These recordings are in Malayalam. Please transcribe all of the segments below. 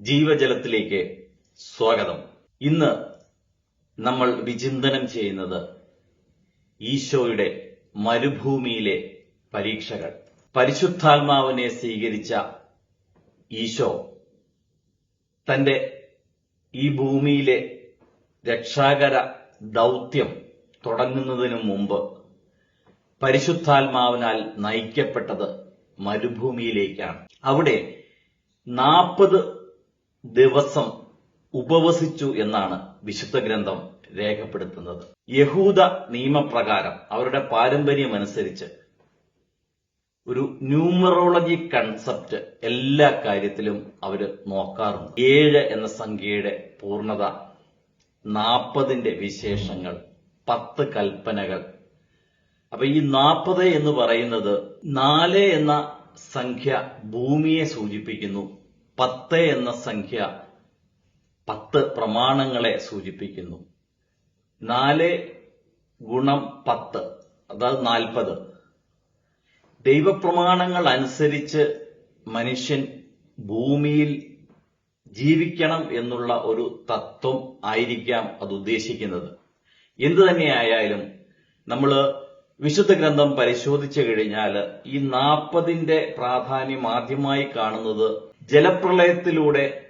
ജീവജലത്തിലേക്ക് സ്വാഗതം. ഇന്ന് നമ്മൾ വിചിന്തനം ചെയ്യുന്നത് ഈശോയുടെ മരുഭൂമിയിലെ പരീക്ഷകൾ. പരിശുദ്ധാത്മാവിനെ സ്വീകരിച്ച ഈശോ തന്റെ ഈ ഭൂമിയിലെ രക്ഷാകര ദൗത്യം തുടങ്ങുന്നതിനു മുമ്പ് പരിശുദ്ധാത്മാവിനാൽ നയിക്കപ്പെട്ടത് മരുഭൂമിയിലേക്കാണ്. അവിടെ നാൽപ്പത് ദിവസം ഉപവസിച്ചു എന്നാണ് വിശുദ്ധ ഗ്രന്ഥം രേഖപ്പെടുത്തുന്നത്. യഹൂദ നിയമപ്രകാരം അവരുടെ പാരമ്പര്യമനുസരിച്ച് ഒരു ന്യൂമറോളജി കൺസെപ്റ്റ് എല്ലാ കാര്യത്തിലും അവർ നോക്കാറുണ്ട്. ഏഴ് എന്ന സംഖ്യയുടെ പൂർണത നാൽപ്പതിന്റെ വിശേഷങ്ങൾ പത്ത് കൽപ്പനകൾ. അപ്പൊ ഈ നാൽപ്പത് എന്ന് പറയുന്നത് നാല് എന്ന സംഖ്യ ഭൂമിയെ സൂചിപ്പിക്കുന്നു. പത്ത് എന്ന സംഖ്യ പത്ത് പ്രമാണങ്ങളെ സൂചിപ്പിക്കുന്നു. നാല് ഗുണം പത്ത് അതായത് നാൽപ്പത്. ദൈവപ്രമാണങ്ങൾ അനുസരിച്ച് മനുഷ്യൻ ഭൂമിയിൽ ജീവിക്കണം എന്നുള്ള ഒരു തത്വം ആയിരിക്കാം അത് ഉദ്ദേശിക്കുന്നത്. എന്തു തന്നെയായാലും നമ്മൾ വിശുദ്ധ ഗ്രന്ഥം പരിശോധിച്ചു കഴിഞ്ഞാൽ ഈ നാൽപ്പതിന്റെ പ്രാധാന്യം ആദ്യമായി കാണുന്നത് ജലപ്രളയത്തിലൂടെ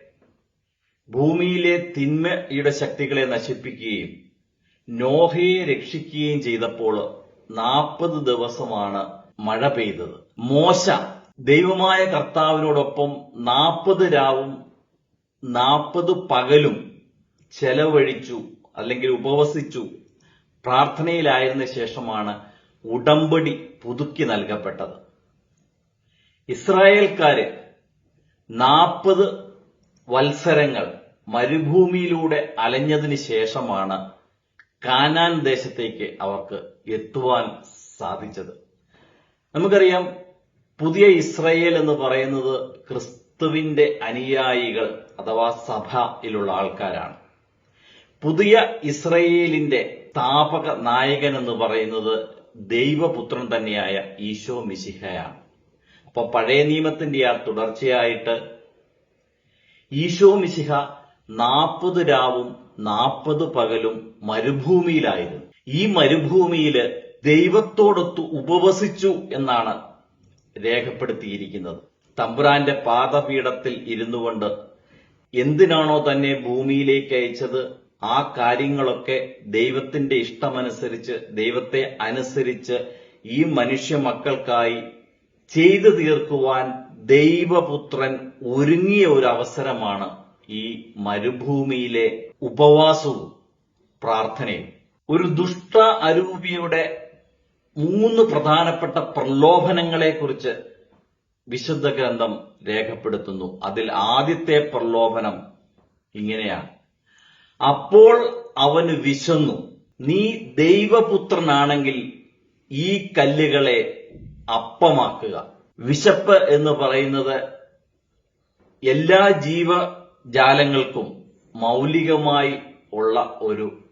ഭൂമിയിലെ തിന്മയുടെ ശക്തികളെ നശിപ്പിക്കുകയും നോഹയെ രക്ഷിക്കുകയും ചെയ്തപ്പോൾ നാൽപ്പത് ദിവസമാണ് മഴ പെയ്തത്. മോശ ദൈവമായ കർത്താവിനോടൊപ്പം നാൽപ്പത് രാവും നാൽപ്പത് പകലും ചെലവഴിച്ചു അല്ലെങ്കിൽ ഉപവസിച്ചു പ്രാർത്ഥനയിലായിരുന്ന ശേഷമാണ് ഉടമ്പടി പുതുക്കി നൽകപ്പെട്ടത്. ഇസ്രായേൽക്കാര് നാൽപ്പത് വത്സരങ്ങൾ മരുഭൂമിയിലൂടെ അലഞ്ഞതിന് ശേഷമാണ് കാനാൻ ദേശത്തേക്ക് അവർക്ക് എത്തുവാൻ സാധിച്ചത്. നമുക്കറിയാം പുതിയ ഇസ്രയേൽ എന്ന് പറയുന്നത് ക്രിസ്തുവിന്റെ അനുയായികൾ അഥവാ സഭയിലുള്ള ആൾക്കാരാണ്. പുതിയ ഇസ്രയേലിന്റെ സ്ഥാപക നായകൻ എന്ന് പറയുന്നത് ദൈവപുത്രൻ തന്നെയായ ഈശോ മിശിഹയാണ്. അപ്പൊ പഴയ നിയമത്തിന്റെ ആ തുടർച്ചയായിട്ട് ഈശോ മിശിഹ നാൽപ്പത് രാവും നാൽപ്പത് പകലും മരുഭൂമിയിലായിരുന്നു. ഈ മരുഭൂമിയിൽ ദൈവത്തോടൊത്ത് ഉപവസിച്ചു എന്നാണ് രേഖപ്പെടുത്തിയിരിക്കുന്നത്. തമ്പുരാന്റെ പാദപീഠത്തിൽ ഇരുന്നു കൊണ്ട് എന്തിനാണോ തന്നെ ഭൂമിയിലേക്ക് അയച്ചത്? ആ കാര്യങ്ങളൊക്കെ ദൈവത്തിന്റെ ഇഷ്ടമനുസരിച്ച് ദൈവത്തെ അനുസരിച്ച് ഈ മനുഷ്യ മക്കൾക്കായി ചെയ്തു തീർക്കുവാൻ ദൈവപുത്രൻ ഒരുങ്ങിയ ഒരു അവസരമാണ് ഈ മരുഭൂമിയിലെ ഉപവാസവും പ്രാർത്ഥനയും. ഒരു ദുഷ്ട അരൂപിയുടെ മൂന്ന് പ്രധാനപ്പെട്ട പ്രലോഭനങ്ങളെക്കുറിച്ച് വിശുദ്ധ ഗ്രന്ഥം രേഖപ്പെടുത്തുന്നു. അതിൽ ആദ്യത്തെ പ്രലോഭനം ഇങ്ങനെയാണ്. അപ്പോൾ അവന് വിശന്നു നീ ദൈവപുത്രനാണെങ്കിൽ ഈ കല്ലുകളെ അപ്പമാക്കുക. വിശപ്പ് എന്ന് പറയുന്നത് എല്ലാ ജീവജാലങ്ങൾക്കും മൗലികമായി ഉള്ള ഒരു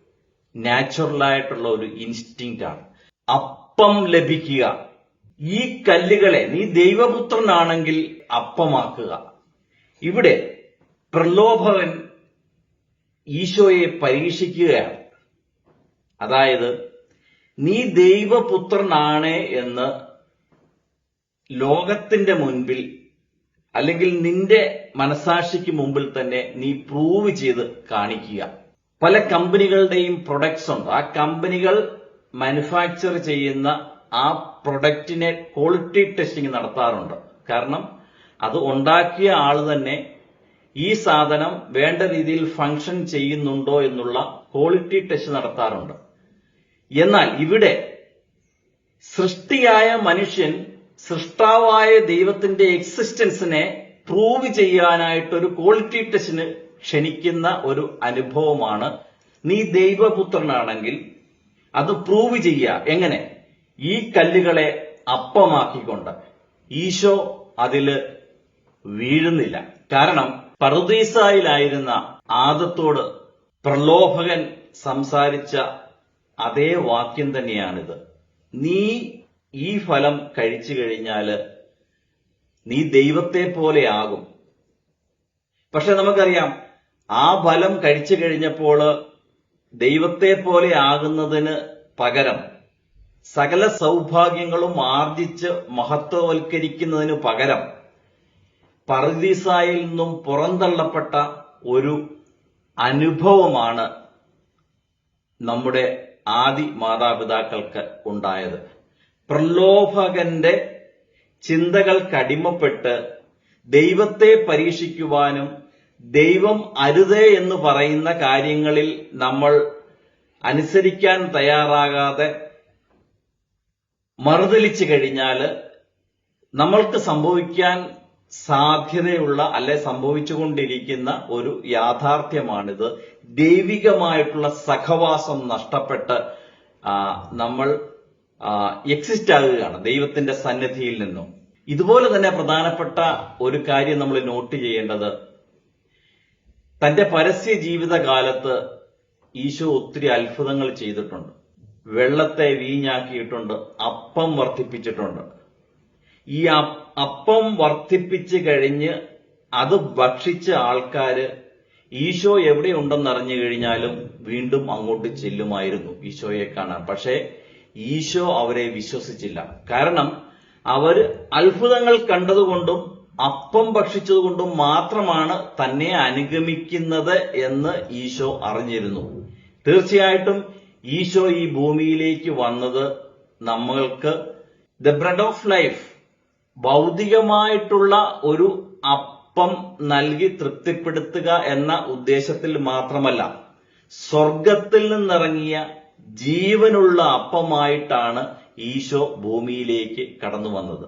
നാച്ചുറലായിട്ടുള്ള ഒരു ഇൻസ്റ്റിങ് ആണ് അപ്പം ലഭിക്കുക. ഈ കല്ലുകളെ നീ ദൈവപുത്രനാണെങ്കിൽ അപ്പമാക്കുക. ഇവിടെ പ്രലോഭകൻ ഈശോയെ പരീക്ഷിക്കുകയാണ്. അതായത് നീ ദൈവപുത്രനാണ് എന്ന് ലോകത്തിന്റെ മുൻപിൽ അല്ലെങ്കിൽ നിന്റെ മനസാക്ഷിക്ക് മുമ്പിൽ തന്നെ നീ പ്രൂവ് ചെയ്ത് കാണിക്കുക. പല കമ്പനികളുടെയും പ്രൊഡക്ട്സ് ഉണ്ട്. ആ കമ്പനികൾ മാനുഫാക്ചർ ചെയ്യുന്ന ആ പ്രൊഡക്റ്റിനെ ക്വാളിറ്റി ടെസ്റ്റിംഗ് നടത്താറുണ്ട്. കാരണം അത് ഉണ്ടാക്കിയ ആൾ തന്നെ ഈ സാധനം വേണ്ട രീതിയിൽ ഫങ്ഷൻ ചെയ്യുന്നുണ്ടോ എന്നുള്ള ക്വാളിറ്റി ടെസ്റ്റ് നടത്താറുണ്ട്. എന്നാൽ ഇവിടെ സൃഷ്ടിയായ മനുഷ്യൻ സൃഷ്ടാവായ ദൈവത്തിന്റെ എക്സിസ്റ്റൻസിനെ പ്രൂവ് ചെയ്യാനായിട്ട് ഒരു ക്വാളിറ്റി ടെസ്റ്റിന് ക്ഷണിക്കുന്ന ഒരു അനുഭവമാണ് നീ ദൈവപുത്രനാണെങ്കിൽ അത് പ്രൂവ് ചെയ്യുക എങ്ങനെ? ഈ കല്ലുകളെ അപ്പമാക്കിക്കൊണ്ട്. ഈശോ അതിൽ വീഴുന്നില്ല. കാരണം പറുദീസായിലായിരുന്ന ആദത്തോട് പ്രലോഭകൻ സംസാരിച്ച അതേ വാക്യം തന്നെയാണിത്. നീ ഈ ഫലം കഴിച്ചു കഴിഞ്ഞാൽ നീ ദൈവത്തെ പോലെ ആകും. പക്ഷെ നമുക്കറിയാം ആ ഫലം കഴിച്ചു കഴിഞ്ഞപ്പോൾ ദൈവത്തെ പോലെ ആകുന്നതിന് പകരം സകല സൗഭാഗ്യങ്ങളും ആർജിച്ച് മഹത്വവൽക്കരിക്കുന്നതിന് പകരം പർദീസായിൽ നിന്നും പുറന്തള്ളപ്പെട്ട ഒരു അനുഭവമാണ് നമ്മുടെ ആദി മാതാപിതാക്കൾക്ക് ഉണ്ടായത്. പ്രലോഭകന്റെ ചിന്തകൾക്കടിമപ്പെട്ട് ദൈവത്തെ പരീക്ഷിക്കുവാനും ദൈവം അരുതേ എന്ന് പറയുന്ന കാര്യങ്ങളിൽ നമ്മൾ അനുസരിക്കാൻ തയ്യാറാകാതെ മറുതലിച്ചു കഴിഞ്ഞാൽ നമ്മൾക്ക് സംഭവിക്കാൻ സാധ്യതയുള്ള അല്ലെ സംഭവിച്ചുകൊണ്ടിരിക്കുന്ന ഒരു യാഥാർത്ഥ്യമാണിത്. ദൈവികമായിട്ടുള്ള സഹവാസം നഷ്ടപ്പെട്ട് നമ്മൾ എക്സിസ്റ്റ് ആകുകയാണ് ദൈവത്തിന്റെ സന്നിധിയിൽ നിന്നും. ഇതുപോലെ തന്നെ പ്രധാനപ്പെട്ട ഒരു കാര്യം നമ്മൾ നോട്ട് ചെയ്യേണ്ടത്. തന്റെ പരസ്യ ജീവിതകാലത്ത് ഈശോ ഒത്തിരി അത്ഭുതങ്ങൾ ചെയ്തിട്ടുണ്ട്. വെള്ളത്തെ വീഞ്ഞാക്കിയിട്ടുണ്ട് അപ്പം വർദ്ധിപ്പിച്ചിട്ടുണ്ട്. ഈ അപ്പം വർദ്ധിപ്പിച്ച് കഴിഞ്ഞ് അത് ഭക്ഷിച്ച ആൾക്കാര് ഈശോ എവിടെ ഉണ്ടെന്ന് അറിഞ്ഞു കഴിഞ്ഞാലും വീണ്ടും അങ്ങോട്ട് ചെല്ലുമായിരുന്നു ഈശോയെ കാണാൻ. പക്ഷേ ഈശോ അവരെ വിശ്വസിച്ചില്ല. കാരണം അവർ അത്ഭുതങ്ങൾ കണ്ടതുകൊണ്ടും അപ്പം ഭക്ഷിച്ചതുകൊണ്ടും മാത്രമാണ് തന്നെ അനുഗമിക്കുന്നത് എന്ന് ഈശോ അറിഞ്ഞിരുന്നു. തീർച്ചയായിട്ടും ഈശോ ഈ ഭൂമിയിലേക്ക് വന്നത് നമ്മൾക്ക് ദ ബ്രെഡ് ഓഫ് ലൈഫ് ഭൗതികമായിട്ടുള്ള ഒരു അപ്പം നൽകി തൃപ്തിപ്പെടുത്തുക എന്ന ഉദ്ദേശത്തിൽ മാത്രമല്ല സ്വർഗത്തിൽ നിന്നിറങ്ങിയ ജീവനുള്ള അപ്പമായിട്ടാണ് ഈശോ ഭൂമിയിലേക്ക് കടന്നു വന്നത്.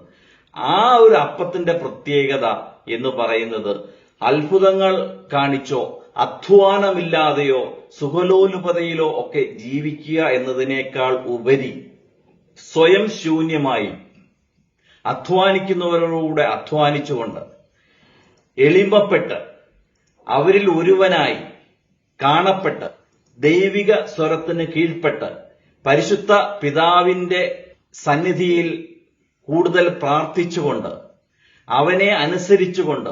ആ ഒരു അപ്പത്തിന്റെ പ്രത്യേകത എന്ന് പറയുന്നത് അത്ഭുതങ്ങൾ കാണിച്ചോ അധ്വാനമില്ലാതെയോ സുഖലോലുപതയിലോ ഒക്കെ ജീവിക്കുക എന്നതിനേക്കാൾ ഉപരി സ്വയം ശൂന്യമായി അധ്വാനിക്കുന്നവരോടുകൂടെ അധ്വാനിച്ചുകൊണ്ട് എളിമപ്പെട്ട് അവരിൽ ഒരുവനായി കാണപ്പെട്ട് ദൈവിക സ്വരത്തിന് കീഴ്പ്പെട്ട് പരിശുദ്ധ പിതാവിന്റെ സന്നിധിയിൽ കൂടുതൽ പ്രാർത്ഥിച്ചുകൊണ്ട് അവനെ അനുസരിച്ചുകൊണ്ട്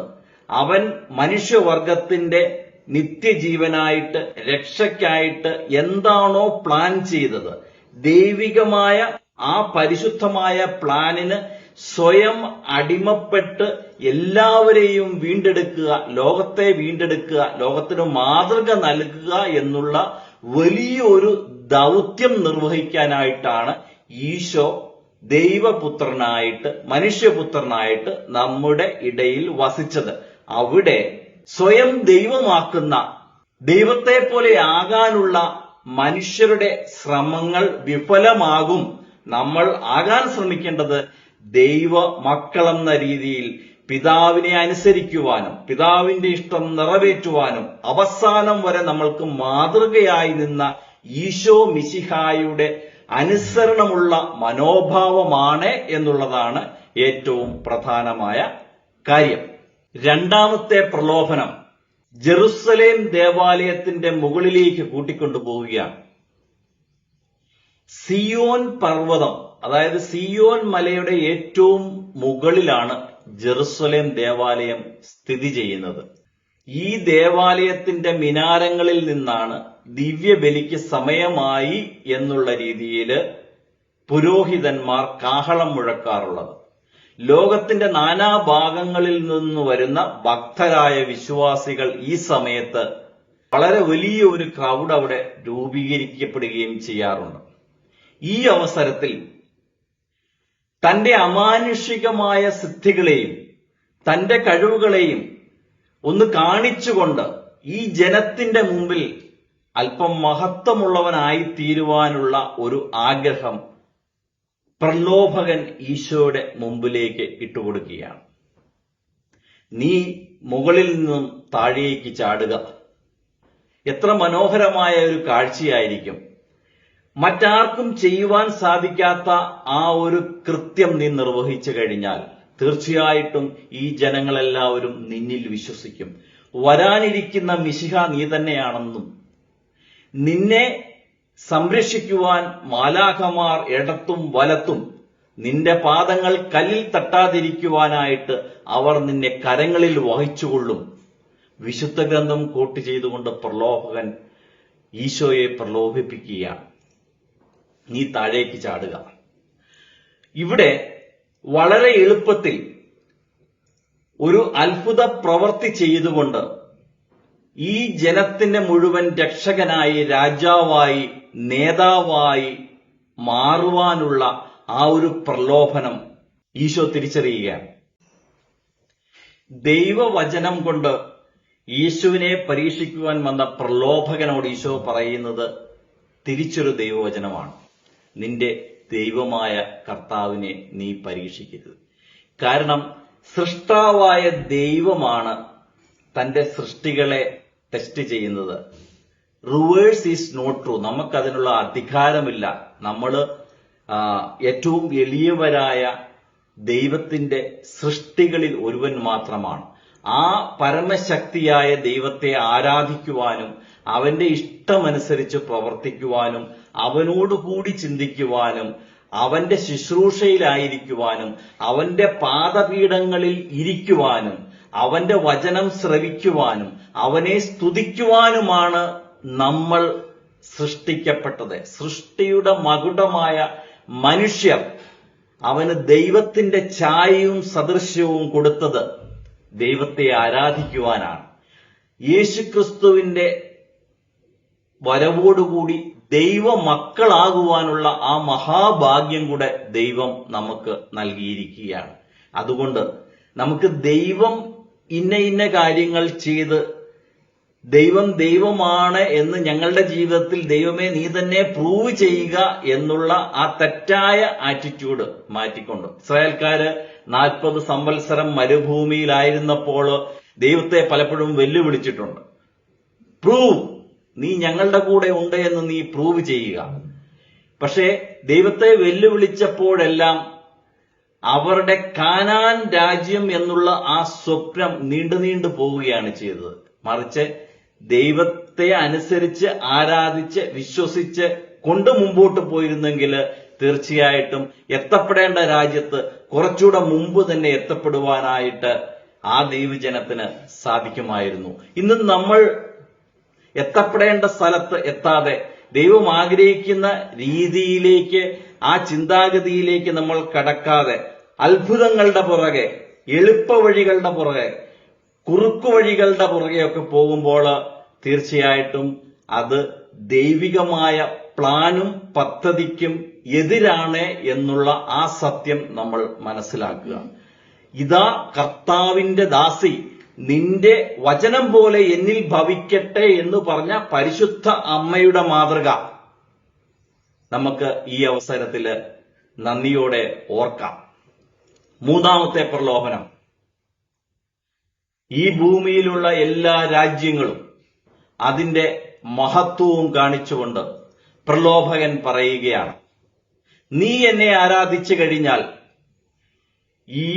അവൻ മനുഷ്യവർഗത്തിന്റെ നിത്യജീവനായിട്ട് രക്ഷയ്ക്കായിട്ട് എന്താണോ പ്ലാൻ ചെയ്തത് ദൈവികമായ ആ പരിശുദ്ധമായ പ്ലാനിന് സ്വയം അടിമപ്പെട്ട് എല്ലാവരെയും വീണ്ടെടുക്കുക ലോകത്തെ വീണ്ടെടുക്കുക ലോകത്തിന് മാതൃക നൽകുക എന്നുള്ള വലിയൊരു ദൗത്യം നിർവഹിക്കാനായിട്ടാണ് ഈശോ ദൈവപുത്രനായിട്ട് മനുഷ്യപുത്രനായിട്ട് നമ്മുടെ ഇടയിൽ വസിച്ചത്. അവിടെ സ്വയം ദൈവമാക്കുന്ന ദൈവത്തെ പോലെ ആകാനുള്ള മനുഷ്യരുടെ ശ്രമങ്ങൾ വിഫലമാകും. നമ്മൾ ആകാൻ ശ്രമിക്കേണ്ടത് ദൈവ മക്കളെന്ന രീതിയിൽ പിതാവിനെ അനുസരിക്കുവാനും പിതാവിന്റെ ഇഷ്ടം നിറവേറ്റുവാനും അവസാനം വരെ നമ്മൾക്ക് മാതൃകയായി നിന്ന ഈശോ മിശിഹായുടെ അനുസരണമുള്ള മനോഭാവമാണ് എന്നുള്ളതാണ് ഏറ്റവും പ്രധാനമായ കാര്യം. രണ്ടാമത്തെ പ്രലോഭനം ജെറുസലേം ദേവാലയത്തിന്റെ മുകളിലേക്ക് കൂട്ടിക്കൊണ്ടുപോവുകയാണ്. സിയോൻ പർവതം അതായത് സിയോൻ മലയുടെ ഏറ്റവും മുകളിലാണ് ജെറുസലേം ദേവാലയം സ്ഥിതി ചെയ്യുന്നത്. ഈ ദേവാലയത്തിന്റെ മിനാരങ്ങളിൽ നിന്നാണ് ദിവ്യബലിക്ക് സമയമായി എന്നുള്ള രീതിയിൽ പുരോഹിതന്മാർ കാഹളം മുഴക്കാറുള്ളത്. ലോകത്തിന്റെ നാനാഭാഗങ്ങളിൽ നിന്ന് വരുന്ന ഭക്തരായ വിശ്വാസികൾ ഈ സമയത്ത് വളരെ വലിയ ഒരു ക്രൗഡ് അവിടെ രൂപീകരിക്കപ്പെടുകയും ചെയ്യാറുണ്ട്. ഈ അവസരത്തിൽ തന്റെ അമാനുഷികമായ സിദ്ധികളെയും തന്റെ കഴിവുകളെയും ഒന്ന് കാണിച്ചുകൊണ്ട് ഈ ജനത്തിന്റെ മുമ്പിൽ അല്പം മഹത്വമുള്ളവനായി തീരുവാനുള്ള ഒരു ആഗ്രഹം പ്രലോഭകൻ ഈശോയുടെ മുമ്പിലേക്ക് ഇട്ടുകൊടുക്കുകയാണ്. നീ മുകളിൽ നിന്നും താഴേക്ക് ചാടുക. എത്ര മനോഹരമായ ഒരു കാഴ്ചയായിരിക്കും. മറ്റാർക്കും ചെയ്യുവാൻ സാധിക്കാത്ത ആ ഒരു കൃത്യം നീ നിർവഹിച്ചു കഴിഞ്ഞാൽ തീർച്ചയായിട്ടും ഈ ജനങ്ങളെല്ലാവരും നിന്നിൽ വിശ്വസിക്കും. വരാനിരിക്കുന്ന മിശിഹ നീ തന്നെയാണെന്നും നിന്നെ സംരക്ഷിക്കുവാൻ മാലാഖമാർ ഇടത്തും വലത്തും നിന്റെ പാദങ്ങൾ കല്ലിൽ തട്ടാതിരിക്കുവാനായിട്ട് അവർ നിന്നെ കരങ്ങളിൽ വഹിച്ചുകൊള്ളും. വിശുദ്ധ ഗ്രന്ഥം കോട്ട് ചെയ്തുകൊണ്ട് പ്രലോഭകൻ ഈശോയെ പ്രലോഭിപ്പിക്കുകയാണ്. നീ താഴേക്ക് ചാടുക. ഇവിടെ വളരെ എളുപ്പത്തിൽ ഒരു അത്ഭുത പ്രവൃത്തി ചെയ്തുകൊണ്ട് ഈ ജനത്തിന്റെ മുഴുവൻ രക്ഷകനായി രാജാവായി നേതാവായി മാറുവാനുള്ള ആ ഒരു പ്രലോഭനം ഈശോ തിരിച്ചറിയുകയാണ്. ദൈവവചനം കൊണ്ട് യേശുവിനെ പരീക്ഷിക്കുവാൻ വന്ന പ്രലോഭകനോട് ഈശോ പറയുന്നത് തിരിച്ചൊരു ദൈവവചനമാണ്. നിന്റെ ദൈവമായ കർത്താവിനെ നീ പരീക്ഷിക്കരുത്. കാരണം സൃഷ്ടാവായ ദൈവമാണ് തന്റെ സൃഷ്ടികളെ ടെസ്റ്റ് ചെയ്യുന്നത്. റിവേഴ്സ് ഈസ് നോട്ട് ട്രൂ നമുക്കതിനുള്ള അധികാരമില്ല. നമ്മൾ ഏറ്റവും എളിയവരായ ദൈവത്തിന്റെ സൃഷ്ടികളിൽ ഒരുവൻ മാത്രമാണ്. ആ പരമശക്തിയായ ദൈവത്തെ ആരാധിക്കുവാനും അവന്റെ ഇഷ്ടമനുസരിച്ച് പ്രവർത്തിക്കുവാനും അവനോടുകൂടി ചിന്തിക്കുവാനും അവന്റെ ശുശ്രൂഷയിലായിരിക്കുവാനും അവന്റെ പാദപീഠങ്ങളിൽ ഇരിക്കുവാനും അവന്റെ വചനം ശ്രവിക്കുവാനും അവനെ സ്തുതിക്കുവാനുമാണ് നമ്മൾ സൃഷ്ടിക്കപ്പെട്ടത്. സൃഷ്ടിയുടെ മകുടമായ മനുഷ്യർ അവന് ദൈവത്തിന്റെ ഛായയും സദൃശ്യവും കൊടുത്തത് ദൈവത്തെ ആരാധിക്കുവാനാണ്. യേശുക്രിസ്തുവിന്റെ വരവോടുകൂടി ദൈവ മക്കളാകുവാനുള്ള ആ മഹാഭാഗ്യം കൂടെ ദൈവം നമുക്ക് നൽകിയിരിക്കുകയാണ്. അതുകൊണ്ട് നമുക്ക് ദൈവം ഇന്ന ഇന്ന കാര്യങ്ങൾ ചെയ്ത് ദൈവം ദൈവമാണ് എന്ന് ഞങ്ങളുടെ ജീവിതത്തിൽ ദൈവമേ നീ തന്നെ പ്രൂവ് ചെയ്യുക എന്നുള്ള ആ തെറ്റായ ആറ്റിറ്റ്യൂഡ് മാറ്റിക്കൊണ്ട്. ഇസ്രായേൽക്കാര് നാൽപ്പത് സംവത്സരം മരുഭൂമിയിലായിരുന്നപ്പോൾ ദൈവത്തെ പലപ്പോഴും വെല്ലുവിളിച്ചിട്ടുണ്ട്. പ്രൂവ് നീ ഞങ്ങളുടെ കൂടെ ഉണ്ട് എന്ന് നീ പ്രൂവ് ചെയ്യുക. പക്ഷേ ദൈവത്തെ വെല്ലുവിളിച്ചപ്പോഴെല്ലാം അവരുടെ കാനാൻ രാജ്യം എന്നുള്ള ആ സ്വപ്നം നീണ്ടു നീണ്ടു പോവുകയാണ് ചെയ്തത്. മറിച്ച് ദൈവത്തെ അനുസരിച്ച് ആരാധിച്ച് വിശ്വസിച്ച് കൊണ്ട് മുമ്പോട്ട് പോയിരുന്നെങ്കിൽ തീർച്ചയായിട്ടും എത്തപ്പെടേണ്ട രാജ്യത്ത് കുറച്ചുകൂടെ മുമ്പ് തന്നെ എത്തപ്പെടുവാനായിട്ട് ആ ദൈവജനത്തിന് സാധിക്കുമായിരുന്നു. ഇന്ന് നമ്മൾ എത്തപ്പെടേണ്ട സ്ഥലത്ത് എത്താതെ ദൈവം ആഗ്രഹിക്കുന്ന രീതിയിലേക്ക് ആ ചിന്താഗതിയിലേക്ക് നമ്മൾ കടക്കാതെ അത്ഭുതങ്ങളുടെ പുറകെ എളുപ്പ വഴികളുടെ പുറകെ കുറുക്കു വഴികളുടെ പുറകെയൊക്കെ പോകുമ്പോൾ തീർച്ചയായിട്ടും അത് ദൈവികമായ പ്ലാനും പദ്ധതിക്കും എതിരാണ് എന്നുള്ള ആ സത്യം നമ്മൾ മനസ്സിലാക്കുക. ഇതാ കർത്താവിന്റെ ദാസി നിന്റെ വചനം പോലെ എന്നിൽ ഭവിക്കട്ടെ എന്ന് പറഞ്ഞ പരിശുദ്ധ അമ്മയുടെ മാതൃക നമുക്ക് ഈ അവസരത്തിൽ നന്ദിയോടെ ഓർക്കാം. മൂന്നാമത്തെ പ്രലോഭനം. ഈ ഭൂമിയിലുള്ള എല്ലാ രാജ്യങ്ങളും അതിന്റെ മഹത്വവും കാണിച്ചുകൊണ്ട് പ്രലോഭകൻ പറയുകയാണ് നീ എന്നെ ആരാധിച്ചു കഴിഞ്ഞാൽ ഈ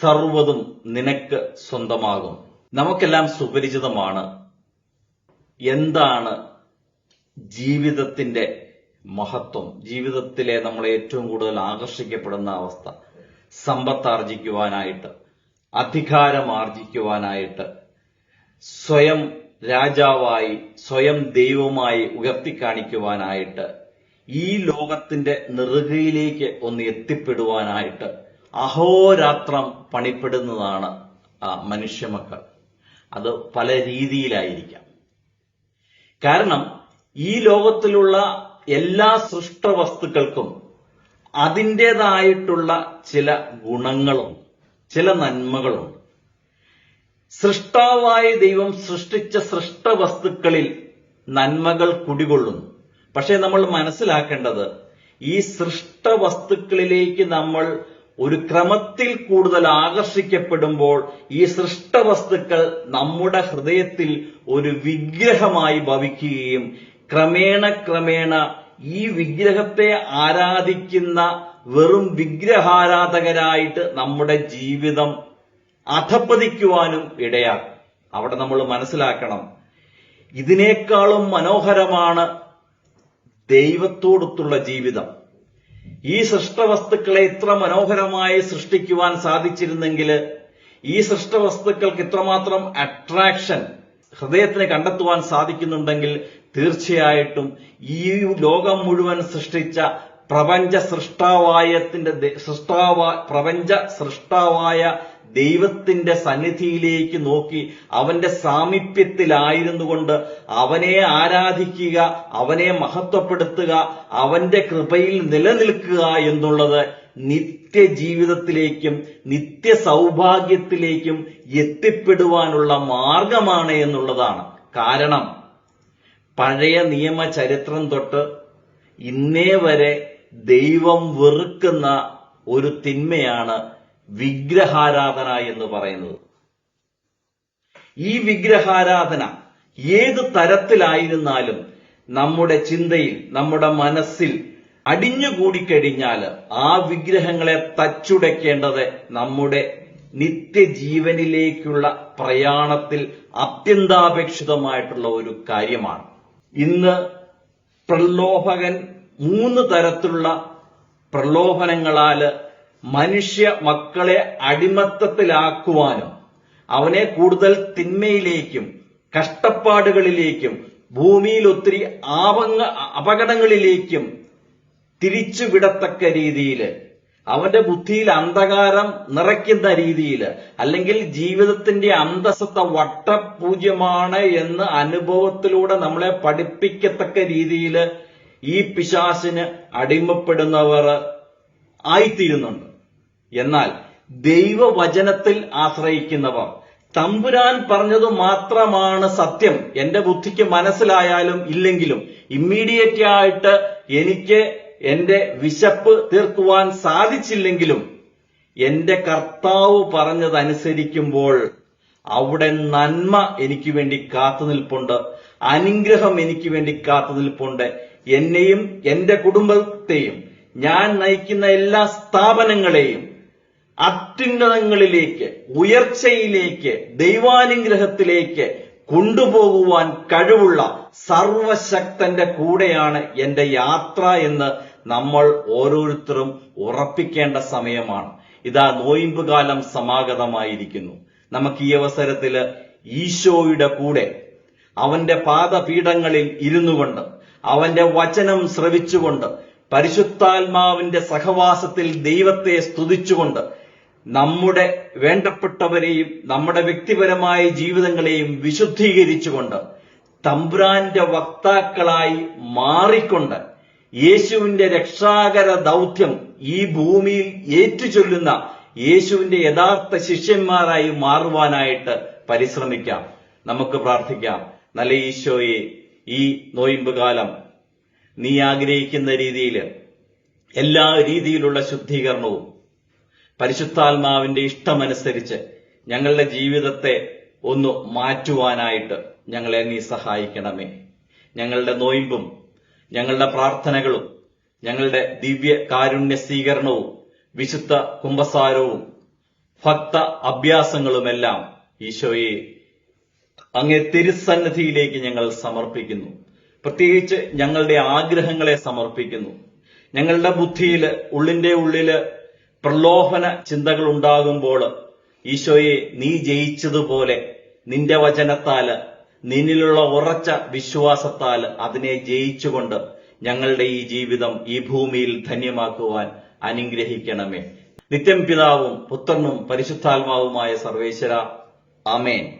സർവതും നിനക്ക് സ്വന്തമാകും. നമുക്കെല്ലാം സുപരിചിതമാണ്. എന്താണ് ജീവിതത്തിന്റെ മഹത്വം? ജീവിതത്തിലെ നമ്മളെ ഏറ്റവും കൂടുതൽ ആകർഷിക്കപ്പെടുന്ന അവസ്ഥ. സമ്പത്ത് ആർജിക്കുവാനായിട്ട് അധികാരം ആർജിക്കുവാനായിട്ട് സ്വയം രാജാവായി സ്വയം ദൈവമായി ഉയർത്തിക്കാണിക്കുവാനായിട്ട് ഈ ലോകത്തിന്റെ നെറുകയിലേക്ക് ഒന്ന് എത്തിപ്പെടുവാനായിട്ട് അഹോരാത്രം പണിപ്പെടുന്നതാണ് മനുഷ്യ മനുഷ്യമക്കൾ. അത് പല രീതിയിലായിരിക്കാം. കാരണം ഈ ലോകത്തിലുള്ള എല്ലാ സൃഷ്ട വസ്തുക്കൾക്കും അതിന്റെതായിട്ടുള്ള ചില ഗുണങ്ങളും ചില നന്മകളും സൃഷ്ടാവായ ദൈവം സൃഷ്ടിച്ച സൃഷ്ട വസ്തുക്കളിൽ നന്മകൾ കുടികൊള്ളുന്നു. പക്ഷേ നമ്മൾ മനസ്സിലാക്കേണ്ടത് ഈ സൃഷ്ട വസ്തുക്കളിലേക്ക് നമ്മൾ ഒരു ക്രമത്തിൽ കൂടുതൽ ആകർഷിക്കപ്പെടുമ്പോൾ ഈ സൃഷ്ടവസ്തുക്കൾ നമ്മുടെ ഹൃദയത്തിൽ ഒരു വിഗ്രഹമായി ഭവിക്കുകയും ക്രമേണ ക്രമേണ ഈ വിഗ്രഹത്തെ ആരാധിക്കുന്ന വെറും വിഗ്രഹാരാധകരായിട്ട് നമ്മുടെ ജീവിതം അധപ്പതിക്കുവാനും ഇടയാക്കും. അവിടെ നമ്മൾ മനസ്സിലാക്കണം ഇതിനേക്കാളും മനോഹരമാണ് ദൈവത്തോടൊത്തുള്ള ജീവിതം. ഈ സൃഷ്ടവസ്തുക്കളെ ഇത്ര മനോഹരമായി സൃഷ്ടിക്കുവാൻ സാധിച്ചിരുന്നെങ്കിൽ ഈ സൃഷ്ടവസ്തുക്കൾക്ക് ഇത്രമാത്രം അട്രാക്ഷൻ ഹൃദയത്തിന് കണ്ടെത്തുവാൻ സാധിക്കുന്നുണ്ടെങ്കിൽ തീർച്ചയായിട്ടും ഈ ലോകം മുഴുവൻ സൃഷ്ടിച്ച പ്രപഞ്ച സൃഷ്ടാവായത്തിന്റെ സൃഷ്ടാവ പ്രപഞ്ച സൃഷ്ടാവായ ദൈവത്തിന്റെ സന്നിധിയിലേക്ക് നോക്കി അവന്റെ സാമീപ്യത്തിലായിരുന്നു കൊണ്ട് അവനെ ആരാധിക്കുക അവനെ മഹത്വപ്പെടുത്തുക അവന്റെ കൃപയിൽ നിലനിൽക്കുക എന്നുള്ളത് നിത്യജീവിതത്തിലേക്കും നിത്യ സൗഭാഗ്യത്തിലേക്കും എത്തിപ്പെടുവാനുള്ള മാർഗമാണ് എന്നുള്ളതാണ്. കാരണം പഴയ നിയമ ചരിത്രം തൊട്ട് ഇന്നേ വരെ ദൈവം വെറുക്കുന്ന ഒരു തിന്മയാണ് വിഗ്രഹാരാധന എന്ന് പറയുന്നത്. ഈ വിഗ്രഹാരാധന ഏത് തരത്തിലായിരുന്നാലും നമ്മുടെ ചിന്തയിൽ നമ്മുടെ മനസ്സിൽ അടിഞ്ഞുകൂടിക്കഴിഞ്ഞാൽ ആ വിഗ്രഹങ്ങളെ തച്ചുടയ്ക്കേണ്ടത് നമ്മുടെ നിത്യജീവനിലേക്കുള്ള പ്രയാണത്തിൽ അത്യന്താപേക്ഷിതമായിട്ടുള്ള ഒരു കാര്യമാണ്. ഇന്ന് പ്രലോഭകൻ മൂന്ന് തരത്തിലുള്ള പ്രലോഭനങ്ങളാൽ മനുഷ്യ മക്കളെ അടിമത്തത്തിലാക്കുവാനും അവനെ കൂടുതൽ തിന്മയിലേക്കും കഷ്ടപ്പാടുകളിലേക്കും ഭൂമിയിൽ ഒത്തിരി ആപങ്ങ അപകടങ്ങളിലേക്കും തിരിച്ചുവിടത്തക്ക രീതിയിൽ അവന്റെ ബുദ്ധിയിൽ അന്ധകാരം നിറയ്ക്കുന്ന രീതിയിൽ അല്ലെങ്കിൽ ജീവിതത്തിന്റെ അന്തസ്സത്ത വട്ടപൂജ്യമാണ് എന്ന് അനുഭവത്തിലൂടെ നമ്മളെ പഠിപ്പിക്കത്തക്ക രീതിയിൽ ഈ പിശാസിന് അടിമപ്പെടുന്നവർ ആയിത്തീരുന്നുണ്ട്. എന്നാൽ ദൈവവചനത്തിൽ ആശ്രയിക്കുന്നവർ തമ്പുരാൻ പറഞ്ഞത് മാത്രമാണ് സത്യം. എന്റെ ബുദ്ധിക്ക് മനസ്സിലായാലും ഇല്ലെങ്കിലും ഇമ്മീഡിയറ്റ് ആയിട്ട് എനിക്ക് എന്റെ വിശപ്പ് തീർക്കുവാൻ സാധിച്ചില്ലെങ്കിലും എന്റെ കർത്താവ് പറഞ്ഞതനുസരിക്കുമ്പോൾ അവിടെ നന്മ എനിക്ക് വേണ്ടി കാത്തു നിൽപ്പുണ്ട് അനുഗ്രഹം എനിക്ക് വേണ്ടി കാത്തു നിൽപ്പുണ്ട്. എന്നെയും എന്റെ കുടുംബത്തെയും ഞാൻ നയിക്കുന്ന എല്ലാ സ്ഥാപനങ്ങളെയും അത്യുന്നതങ്ങളിലേക്ക് ഉയർച്ചയിലേക്ക് ദൈവാനുഗ്രഹത്തിലേക്ക് കൊണ്ടുപോകുവാൻ കഴിവുള്ള സർവശക്തന്റെ കൂടെയാണ് എന്റെ യാത്ര എന്ന് നമ്മൾ ഓരോരുത്തരും ഉറപ്പിക്കേണ്ട സമയമാണ്. ഇതാ നോയിമ്പ് കാലം സമാഗതമായിരിക്കുന്നു. നമുക്ക് ഈ അവസരത്തിൽ ഈശോയുടെ കൂടെ അവന്റെ പാദപീഠങ്ങളിൽ ഇരുന്നു കൊണ്ട് അവന്റെ വചനം ശ്രവിച്ചുകൊണ്ട് പരിശുദ്ധാത്മാവിന്റെ സഹവാസത്തിൽ ദൈവത്തെ സ്തുതിച്ചുകൊണ്ട് നമ്മുടെ വേണ്ടപ്പെട്ടവരെയും നമ്മുടെ വ്യക്തിപരമായ ജീവിതങ്ങളെയും വിശുദ്ധീകരിച്ചുകൊണ്ട് തമ്പുരാന്റെ വക്താക്കളായി മാറിക്കൊണ്ട് യേശുവിന്റെ രക്ഷാകര ദൗത്യം ഈ ഭൂമിയിൽ ഏറ്റുചൊല്ലുന്ന യേശുവിന്റെ യഥാർത്ഥ ശിഷ്യന്മാരായി മാറുവാനായിട്ട് പരിശ്രമിക്കാം. നമുക്ക് പ്രാർത്ഥിക്കാം. നല്ല ഈശോയെ ഈ നോയിമ്പ് കാലം നീ ആഗ്രഹിക്കുന്ന രീതിയിൽ എല്ലാ രീതിയിലുള്ള ശുദ്ധീകരണവും പരിശുദ്ധാത്മാവിന്റെ ഇഷ്ടമനുസരിച്ച് ഞങ്ങളുടെ ജീവിതത്തെ ഒന്ന് മാറ്റുവാനായിട്ട് ഞങ്ങളെ നീ സഹായിക്കണമേ. ഞങ്ങളുടെ നോയിമ്പും ഞങ്ങളുടെ പ്രാർത്ഥനകളും ഞങ്ങളുടെ ദിവ്യ കാരുണ്യ സ്വീകരണവും വിശുദ്ധ കുംഭസാരവും ഭക്ത അഭ്യാസങ്ങളുമെല്ലാം ഈശോയെ അങ്ങേ തിരുസന്നിധിയിലേക്ക് ഞങ്ങൾ സമർപ്പിക്കുന്നു. പ്രത്യേകിച്ച് ഞങ്ങളുടെ ആഗ്രഹങ്ങളെ സമർപ്പിക്കുന്നു. ഞങ്ങളുടെ ബുദ്ധിയിൽ ഉള്ളിന്റെ ഉള്ളിൽ പ്രലോഭന ചിന്തകൾ ഉണ്ടാകുമ്പോൾ ഈശോയെ നീ ജയിച്ചതുപോലെ നിന്റെ വചനത്താൽ നിന്നിലുള്ള ഉറച്ച വിശ്വാസത്താൽ അതിനെ ജയിച്ചുകൊണ്ട് ഞങ്ങളുടെ ഈ ജീവിതം ഈ ഭൂമിയിൽ ധന്യമാക്കുവാൻ അനുഗ്രഹിക്കണമേ. നിത്യം പിതാവും പുത്രനും പരിശുദ്ധാത്മാവുമായ സർവേശ്വര. ആമേൻ.